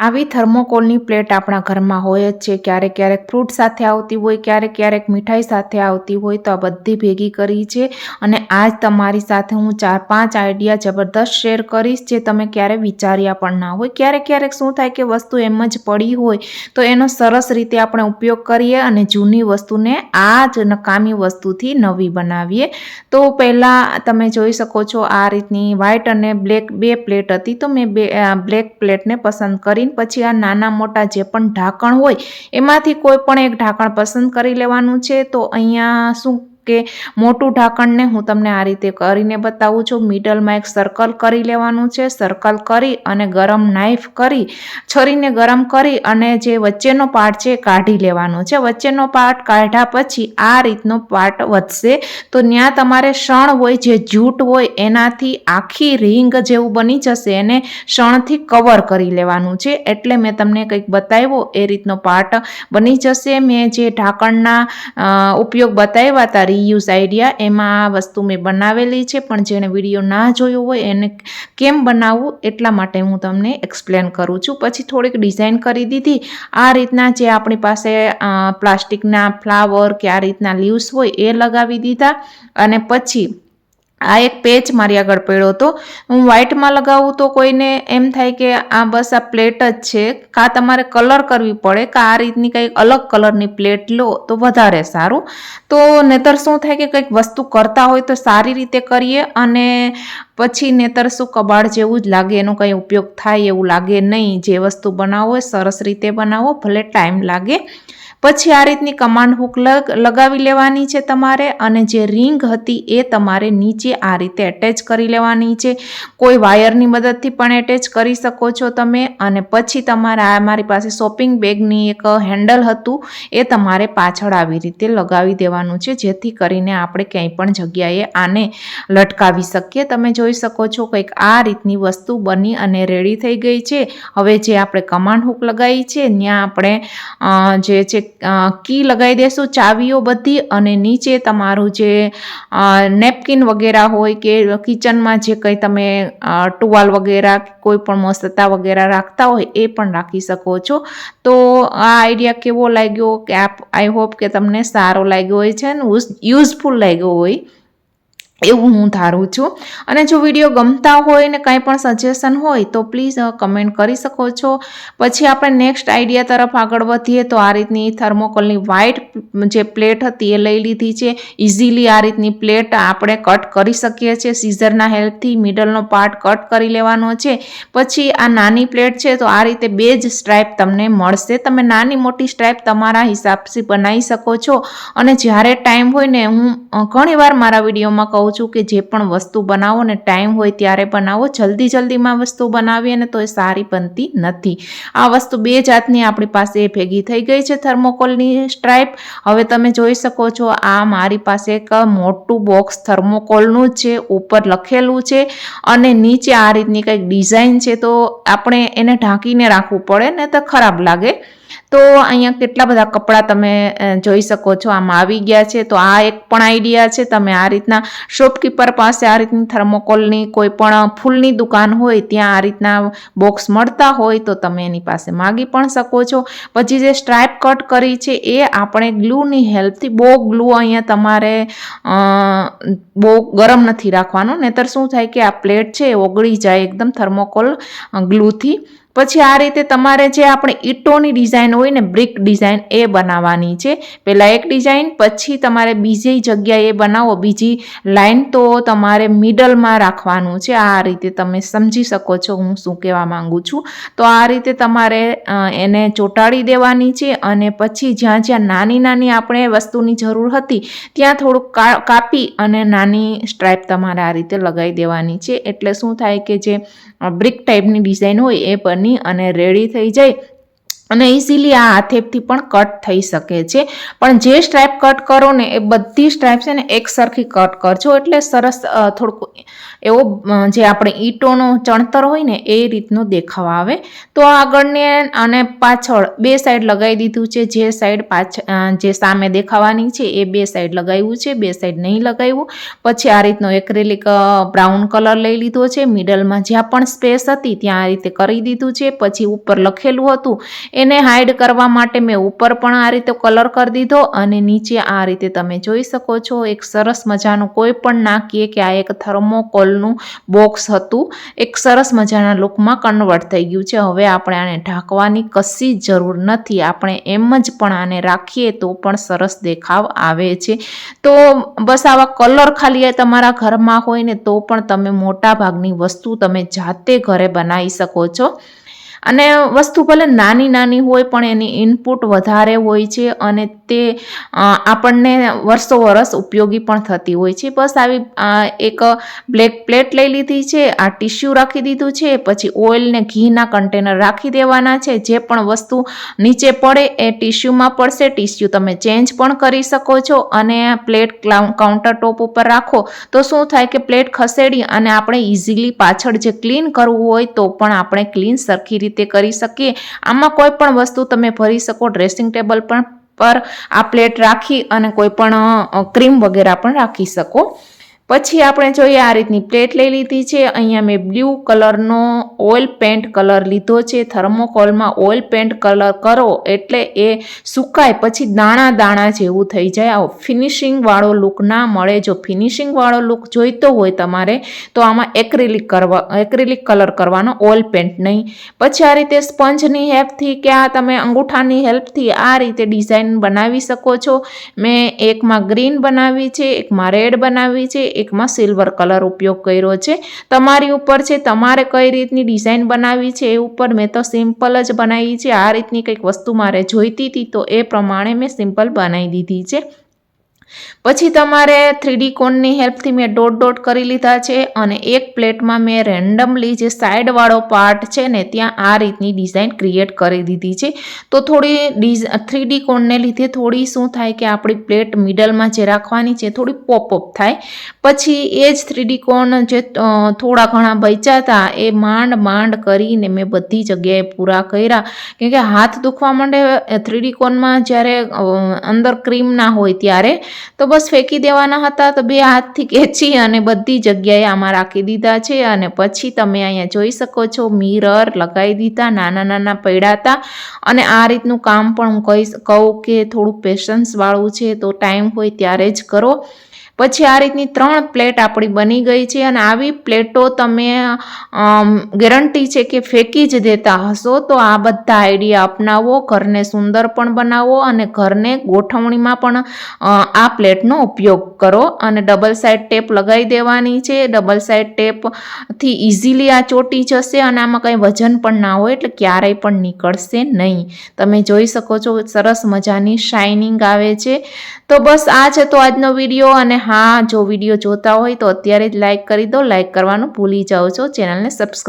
આવી થર્મોકોલની પ્લેટ આપણા ઘરમાં હોય જ છે. ક્યારેક ક્યારેક ફ્રૂટ સાથે આવતી હોય, ક્યારેક ક્યારેક મીઠાઈ સાથે આવતી હોય તો આ બધી ભેગી કરી છે. અને આજ તમારી સાથે હું ચાર પાંચ આઈડિયા જબરદસ્ત શેર કરીશ જે તમે ક્યારે વિચાર્યા પણ ના હોય. ક્યારેક ક્યારેક શું થાય કે વસ્તુ એમ જ પડી હોય તો એનો સરસ રીતે આપણે ઉપયોગ કરીએ અને જૂની વસ્તુને આ જ નકામી વસ્તુથી નવી બનાવીએ. તો પહેલાં તમે જોઈ શકો છો આ રીતની વ્હાઇટ અને બ્લેક બે પ્લેટ હતી. તો મેં બે બ્લેક પ્લેટને પસંદ કરીને પછી આ નાના મોટા જે પણ ઢાંકણ હોય, એમાંથી કોઈ પણ એક ઢાંકણ પસંદ કરી લેવાનું છે, તો અહીંયા શું કે મોટું ઢાંકણને હું તમને આ રીતે કરીને બતાવું છું. મિડલમાં એક સર્કલ કરી લેવાનું છે. સર્કલ કરી અને ગરમ નાઈફ કરી, છરીને ગરમ કરી અને જે વચ્ચેનો પાર્ટ છે કાઢી લેવાનો છે. વચ્ચેનો પાર્ટ કાઢ્યા પછી આ રીતનો પાર્ટ વધશે. તો ત્યાં તમારે શણ હોય, જે જૂટ હોય, એનાથી આખી રિંગ જેવું બની જશે. એને શણથી કવર કરી લેવાનું છે. એટલે મેં તમને કંઈક બતાવ્યો, એ રીતનો પાર્ટ બની જશે. મેં જે ઢાંકણના ઉપયોગ બતાવ્યા હતા રીયુઝ આઈડિયા એમાં આ વસ્તુ મેં બનાવેલી છે, પણ જેણે વીડિયો ના જોયો હોય એને કેમ બનાવવું એટલા માટે હું તમને એક્સપ્લેન કરું છું. પછી થોડીક ડિઝાઇન કરી દીધી. આ રીતના જે આપણી પાસે પ્લાસ્ટિકના ફ્લાવર કે આ રીતના લીવ્સ હોય એ લગાવી દીધા. અને પછી આ એક પેચ મારી આગળ પડ્યો હતો. હું વ્હાઇટમાં લગાવું તો કોઈને એમ થાય કે આ બસ આ પ્લેટ જ છે. કાં તમારે કલર કરવી પડે, કાં આ રીતની કંઈક અલગ કલરની પ્લેટ લો તો વધારે સારું. તો નેતર શું થાય કે કંઈક વસ્તુ કરતા હોય તો સારી રીતે કરીએ અને પછી નેતર શું કબાડ જેવું જ લાગે, એનો કંઈ ઉપયોગ થાય એવું લાગે નહીં. જે વસ્તુ બનાવો એ સરસ રીતે બનાવો, ભલે ટાઈમ લાગે. પછી આ રીતની કમાન્ડ હુક લગાવી લેવાની છે તમારે અને જે રિંગ હતી એ તમારે નીચે આ રીતે એટેચ કરી લેવાની છે. કોઈ વાયરની મદદથી પણ એટેચ કરી શકો છો તમે. અને પછી તમારા મારી પાસે શોપિંગ બેગની એક હેન્ડલ હતું, એ તમારે પાછળ આવી રીતે લગાવી દેવાનું છે, જેથી કરીને આપણે ક્યાંય પણ જગ્યાએ આને લટકાવી શકીએ. તમે જોઈ શકો છો કંઈક આ રીતની વસ્તુ બની અને રેડી થઈ ગઈ છે. હવે જે આપણે કમાન્ડ હુક લગાવી છે, ત્યાં આપણે જે છે કી લગાવી દેશું, ચાવીઓ બધી. અને નીચે તમારું જે નેપકિન વગેરે હોય કે કિચનમાં જે કંઈ તમે ટુવાલ વગેરે કોઈ પણ મસ્તતા વગેરે રાખતા હોય એ પણ રાખી શકો છો. તો આ આઈડિયા કેવો લાગ્યો? કે આપ આઈ હોપ કે તમને સારો લાગ્યો હોય છે ને યુઝફુલ લાગ્યો હોય એવું હું ધારું છું. અને જો વીડિયો ગમતા હોય ને કાંઈ પણ સજેશન હોય તો પ્લીઝ કમેન્ટ કરી શકો છો. પછી આપણે નેક્સ્ટ આઈડિયા તરફ આગળ વધીએ તો આ રીતની થર્મોકોલની વ્હાઇટ જે પ્લેટ હતી એ લઈ લીધી છે. ઇઝીલી આ રીતની પ્લેટ આપણે કટ કરી શકીએ છીએ. સીઝરના હેલ્પથી મિડલનો પાર્ટ કટ કરી લેવાનો છે. પછી આ નાની પ્લેટ છે તો આ રીતે બે જ સ્ટ્રાઇપ તમને મળશે. તમે નાની મોટી સ્ટ્રાઇપ તમારા હિસાબથી બનાવી શકો છો. અને જ્યારે ટાઈમ હોય ને હું ઘણીવાર મારા વિડીયોમાં કહું છું કે જે પણ વસ્તુ બનાવો ને ટાઈમ હોય ત્યારે બનાવો. જલ્દી જલ્દીમાં વસ્તુ બનાવીએ ને તો એ સારી બનતી નથી. આ વસ્તુ બે જાતની આપણી પાસે ભેગી થઈ ગઈ છે. થર્મોકોલની સ્ટ્રાઇપ હવે તમે જોઈ શકો છો, આ મારી પાસે એક મોટું બોક્સ થર્મોકોલનું છે, ઉપર લખેલું છે અને નીચે આ રીતની કંઈક ડિઝાઇન છે, તો આપણે એને ઢાંકીને રાખવું પડે, ને તો ખરાબ લાગે. તો અહીંયા કેટલા બધા કપડાં તમે જોઈ શકો છો. આમાં આવી ગયા છે. તો આ એક પણ આઈડિયા છે. તમે આ રીતના શોપકીપર પાસે આ રીતની થર્મોકોલની કોઈ પણ ફૂલની દુકાન હોય, ત્યાં આ રીતના બોક્સ મળતા હોય, તો તમે એની પાસે માગી પણ શકો છો. પછી જે સ્ટ્રાઇપ કટ કરી છે, એ આપણે ગ્લુની હેલ્પથી બહુ ગ્લુ અહીંયા તમારે બહુ ગરમ નથી રાખવાનું. નહીતર શું થાય કે આ પ્લેટ છે, એ ઓગળી જાય એકદમ થર્મોકોલ ગ્લુથી. પછી આ રીતે તમારે જે આપણે ઈંટોની ડિઝાઇન હોય ને બ્રિક ડિઝાઇન એ બનાવવાની છે. પહેલાં એક ડિઝાઇન, પછી તમારે બીજી જગ્યાએ બનાવો. બીજી લાઇન તો તમારે મિડલમાં રાખવાનું છે. આ રીતે તમે સમજી શકો છો હું શું કહેવા માંગુ છું. તો આ રીતે તમારે એને ચોંટાડી દેવાની છે અને પછી જ્યાં જ્યાં નાની નાની આપણે વસ્તુની જરૂર હતી, ત્યાં થોડુંક કાપી અને નાની સ્ટ્રાઇપ તમારે આ રીતે લગાવી દેવાની છે. એટલે શું થાય કે જે બ્રિક ટાઈપની ડિઝાઇન હોય એ પરની અને રેડી થઈ જાય અને ઇઝીલી આ હાથેપથી પણ કટ થઈ શકે છે. પણ જે સ્ટ્રાઇપ કટ કરો ને, એ બધી સ્ટ્રાઇપ છે ને એક સરખી કટ કરજો. એટલે સરસ થોડુંક એવો જે આપણે ઈંટોનો ચણતર હોય ને, એ રીતનો દેખાવ આવે. તો આગળને અને પાછળ બે સાઈડ લગાવી દીધું છે. જે સાઈડ પાછ જે સામે દેખાવાની છે, એ બે સાઈડ લગાવ્યું છે. બે સાઈડ નહીં લગાવ્યું. પછી આ રીતનો એક્રેલિક બ્રાઉન કલર લઈ લીધો છે. મિડલમાં જ્યાં પણ સ્પેસ હતી, ત્યાં આ રીતે કરી દીધું છે. પછી ઉપર લખેલું હતું. એને હાઈડ કરવા માટે મેં ઉપર પણ આ રીતે કલર કરી દીધો અને નીચે આ રીતે તમે જોઈ શકો છો, એક સરસ મજાનું કોઈ પણ નાખીએ કે આ એક થર્મોકોલનું બોક્સ હતું, એક સરસ મજાના લુકમાં કન્વર્ટ થઈ ગયું છે. હવે આપણે આને ઢાંકવાની કશી જરૂર નથી. આપણે એમ જ પણ આને રાખીએ તો પણ સરસ દેખાવ આવે છે. તો બસ આવા કલર ખાલી તમારા ઘરમાં હોય ને તો પણ તમે મોટા ભાગની વસ્તુ તમે જાતે ઘરે બનાવી શકો છો. અને વસ્તુ ભલે નાની નાની હોય પણ એની ઇનપુટ વધારે હોય છે અને તે આપણને વર્ષો વર્ષ ઉપયોગી પણ થતી હોય છે. બસ આવી એક બ્લેક પ્લેટ લઈ લીધી છે, આ ટીશ્યુ રાખી દીધું છે, પછી ઓઇલ ને ઘીના કન્ટેનર રાખી દેવાના છે. જે પણ વસ્તુ નીચે પડે એ ટીશ્યુમાં પડશે. ટીશ્યુ તમે ચેન્જ પણ કરી શકો છો અને પ્લેટ કાઉન્ટર ટોપ ઉપર રાખો. તો શું થાય કે પ્લેટ ખસેડી અને આપણે ઇઝીલી પાછળ જે ક્લીન કરવું હોય તો પણ આપણે ક્લીન સરખી રીતે કરી શકીએ. આમાં કોઈ પણ વસ્તુ તમે ભરી શકો ડ્રેસિંગ ટેબલ પણ પર આ પ્લેટ રાખી અને કોઈ પણ ક્રીમ વગેરે પણ રાખી શકો. પછી આપણે જોઈએ આ રીતની પ્લેટ લઈ લીધી છે. અહીંયા મેં બ્લુ કલરનો ઓઇલ પેન્ટ કલર લીધો છે. થર્મોકોલમાં ઓઇલ પેન્ટ કલર કરો એટલે એ સુકાય પછી દાણા દાણા જેવું થઈ જાય. આવો ફિનિશિંગવાળો લુક ના મળે. જો ફિનિશિંગવાળો લુક જોઈતો હોય તમારે તો આમાં એક્રિલિક કરવા, એક્રિલિક કલર કરવાનો ઓઇલ પેન્ટ નહીં. પછી આ રીતે સ્પંજની હેલ્પથી કે આ તમે અંગૂઠાની હેલ્પથી આ રીતે ડિઝાઇન બનાવી શકો છો. મેં એકમાં ગ્રીન બનાવી છે, એકમાં રેડ બનાવી છે એકમાં સિલ્વર કલર ઉપયોગ કર્યો છે. તમારી ઉપર છે, તમારે કઈ રીતની ડિઝાઇન બનાવી છે એ ઉપર મેં તો સિમ્પલ જ બનાવી છે. આ રીતની કંઈક વસ્તુ મારે જોઈતી હતી તો એ પ્રમાણે મેં સિમ્પલ બનાવી દીધી છે. પછી તમારે થ્રીડી કોનની હેલ્પથી મેં ડોટ ડોટ કરી લીધા છે અને એક પ્લેટમાં મેં રેન્ડમલી જે સાઈડવાળો પાર્ટ છે ને, ત્યાં આ રીતની ડિઝાઇન ક્રિએટ કરી દીધી છે. તો થોડી ડિઝ થ્રીડી કોનને લીધે થોડી શું થાય કે આપણી પ્લેટ મિડલમાં જે રાખવાની છે, થોડી પોપઅપ થાય. પછી એ જ થ્રીડી કોન જે થોડા ઘણા બચ્યા એ માંડ માંડ કરીને મેં બધી જગ્યાએ પૂરા કર્યા. કેમકે હાથ દુખવા માંડે થ્રીડી કોનમાં જ્યારે અંદર ક્રીમ ના હોય ત્યારે તો બસ ફેંકી દેવાના હતા તો બે હાથથી ખેંચી અને બધી જગ્યાએ આમાં રાખી દીધા છે અને પછી તમે અહીંયા જોઈ શકો છો મિરર લગાવી દીધા, નાના નાના હતા. અને આ રીતનું કામ પણ હું કહીશ કહું કે થોડું પેશન્સવાળું છે, તો ટાઈમ હોય ત્યારે જ કરો. પછી આ રીતની ત્રણ પ્લેટ આપણી બની ગઈ છે અને આવી પ્લેટો તમે ગેરંટી છે કે ફેંકી જ દેતા હશો, તો આ બધા આઈડિયા અપનાવો, ઘરને સુંદર પણ બનાવો અને ઘરને ગોઠવણીમાં પણ આ પ્લેટનો ઉપયોગ કરો અને ડબલ સાઈડ ટેપ લગાવી દેવાની છે. ડબલ સાઈડ ટેપથી ઇઝીલી આ ચોટી જશે અને આમાં કંઈ વજન પણ ના હોય એટલે ક્યારેય પણ નીકળશે નહીં. તમે જોઈ શકો છો સરસ મજાની શાઇનિંગ આવે છે. તો બસ આ છે તો આજનો વીડિયો અને હા, જો વીડિયો જોતા હોય તો અત્યારે જ લાઈક કરી દો. લાઈક કરવાનું ભૂલી જાઓ છો. ચેનલને સબસ્ક્રાઈબ